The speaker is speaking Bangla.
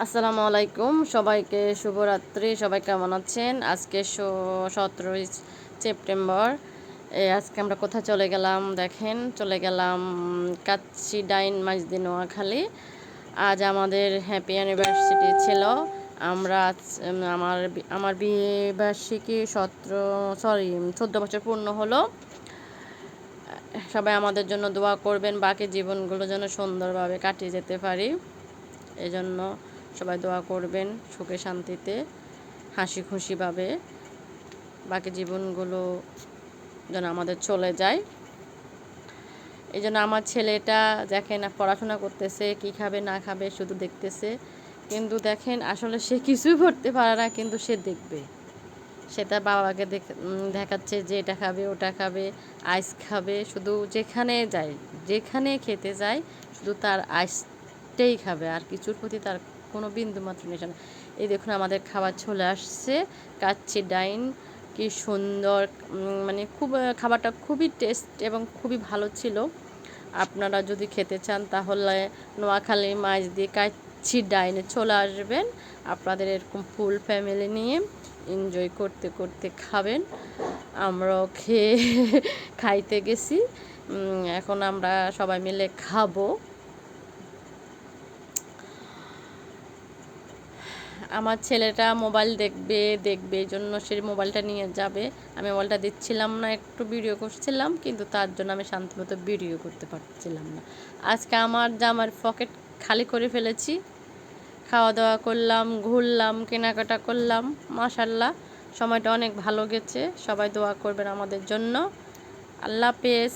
আসসালামু আলাইকুম, সবাইকে শুভরাত্রি, সবাই কেমন আছেন? আজকে সতেরোই সেপ্টেম্বর। আজকে আমরা কোথায় চলে গেলাম? দেখেন, চলে গেলাম কাচ্চি ডাইন মাঝদি নোয়াখালী। আজ আমাদের হ্যাপি অ্যানিভার্সিটি ছিল। আমরা আমার আমার বিয়ে বার্ষিকী সতেরো, সরি, চোদ্দ বছর পূর্ণ হলো। সবাই আমাদের জন্য দোয়া করবেন, বাকি জীবনগুলো যেন সুন্দরভাবে কাটিয়ে যেতে পারি। এজন্য সবাই দোয়া করবেন সুখে শান্তিতে, হাসি খুশিভাবে বাকি জীবনগুলো যেন আমাদের চলে যায়। এই জন্য আমার ছেলেটা দেখেন পড়াশোনা করতেছে, কি খাবে না খাবে শুধু দেখতেছে। কিন্তু দেখেন আসলে সে কিছুই করতে পারে না, কিন্তু সে দেখবে। সে তার বাবাকে দেখাচ্ছে যে এটা খাবে, ওটা খাবে আইস খাবে, শুধু যেখানে যায়, যেখানে খেতে যায়, শুধু তার আইসটাই খাবে, আর কিছুর প্রতি তার কোনো বিন্দু মাত্র নেশা এই দেখুন আমাদের খাবার চলে আসছে। কাচ্চি ডাইন, কি সুন্দর মানে খুব খাবারটা খুবই টেস্ট এবং খুবই ভালো ছিল। আপনারা যদি খেতে চান তাহলে নোয়াখালী মাছ দিয়ে কাচ্চি ডাইনে চলে আসবেন। আপনাদের এরকম ফুল ফ্যামিলি নিয়ে এনজয় করতে করতে খাবেন। আমরাও খেয়ে, খাইতে গেছি। এখন আমরা সবাই মিলে খাব। আমার ছেলেটা মোবাইল দেখবে দেখবে, এই জন্য সে মোবাইলটা নিয়ে যাবে। আমি মোবাইলটা দিচ্ছিলাম না, একটু ভিডিও করছিলাম, কিন্তু তার জন্য আমি শান্তিমতো ভিডিও করতে পারছিলাম না। আজকে আমার জামার পকেট খালি করে ফেলেছি। খাওয়া দাওয়া করলাম, ঘুরলাম, কেনাকাটা করলাম মাশাল্লাহ সময়টা অনেক ভালো গেছে। সবাই দোয়া করবেন আমাদের জন্য। আল্লাহ পেস